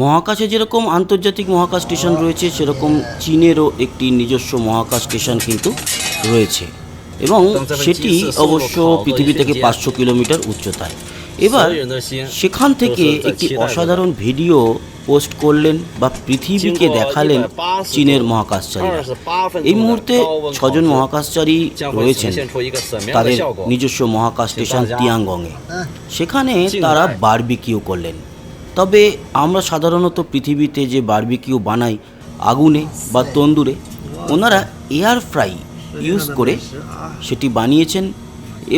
মহাকাশে যেরকম আন্তর্জাতিক মহাকাশ স্টেশন রয়েছে সেরকম চীনেরও একটি নিজস্ব মহাকাশ স্টেশন কিন্তু রয়েছে। এবং সেটি অবশ্য পৃথিবী থেকে পাঁচশো কিলোমিটার উচ্চতায়। এবার সেখান থেকে একটি অসাধারণ ভিডিও পোস্ট করলেন বা পৃথিবীকে দেখালেন চীনের মহাকাশচারীরা। এই মুহূর্তে ছজন মহাকাশচারী রয়েছেন তাদের নিজস্ব মহাকাশ স্টেশন তিয়াঙ্গংয়ে সেখানে তারা বারবিকিউ করলেন। তবে আমরা সাধারণত পৃথিবীতে যে বার্বিকিউ বানাই আগুনে বা তন্দুরে, ওনারা এয়ার ফ্রাই ইউজ করে সেটি বানিয়েছেন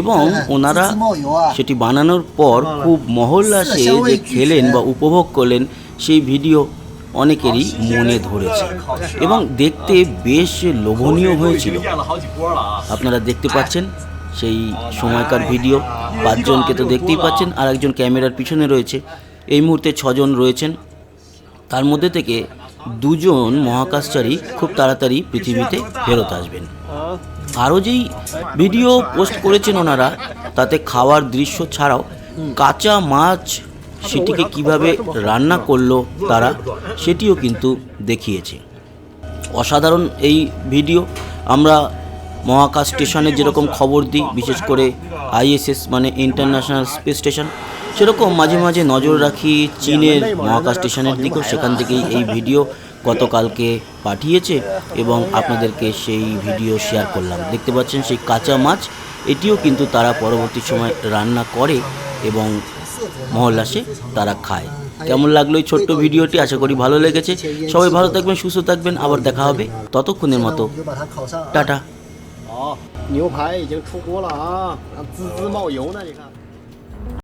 এবং ওনারা সেটি বানানোর পর খুব মহল্লাসে যে খেলেন বা উপভোগ করলেন সেই ভিডিও অনেকেরই মনে ধরেছে এবং দেখতে বেশ লোভনীয় হয়েছিল। আপনারা দেখতে পাচ্ছেন সেই সময়কার ভিডিও, পাঁচজনকে তো দেখতেই পাচ্ছেন আর একজন ক্যামেরার পিছনে রয়েছে। এই মুহূর্তে ছজন রয়েছেন। তার মধ্যে থেকে দুজন মহাকাশচারী খুব তাড়াতাড়ি পৃথিবীতে ফেরত আসবেন। আরও যেই ভিডিও পোস্ট করেছেন ওনারা, তাতে খাওয়ার দৃশ্য ছাড়াও কাঁচা মাছ সেটিকে কীভাবে রান্না করল তারা, সেটিও কিন্তু দেখিয়েছে। অসাধারণ এই ভিডিও। আমরা মহাকাশ স্টেশনে যেরকম খবর দিই, বিশেষ করে আইএসএস মানে ইন্টারন্যাশনাল স্পেস স্টেশন সেরকম মাঝে মাঝে নজর রাখি চীনের মহাকাশ স্টেশনের দিকেও সেখান থেকেই এই ভিডিও গতকালকে পাঠিয়েছে এবং আপনাদেরকে সেই ভিডিও শেয়ার করলাম দেখতে পাচ্ছেন সেই কাঁচা মাছ এটিও কিন্তু তারা পরবর্তী সময় রান্না করে এবং মহল্লাসে তারা খায় কেমন লাগলো এই ছোট্ট ভিডিওটি আশা করি ভালো লেগেছে সবাই ভালো থাকবেন সুস্থ থাকবেন আবার দেখা হবে ততক্ষণের মতো 我们就把它烤上啊。 টাটা 好，牛排已经出锅了啊，啊滋滋冒油呢，你看。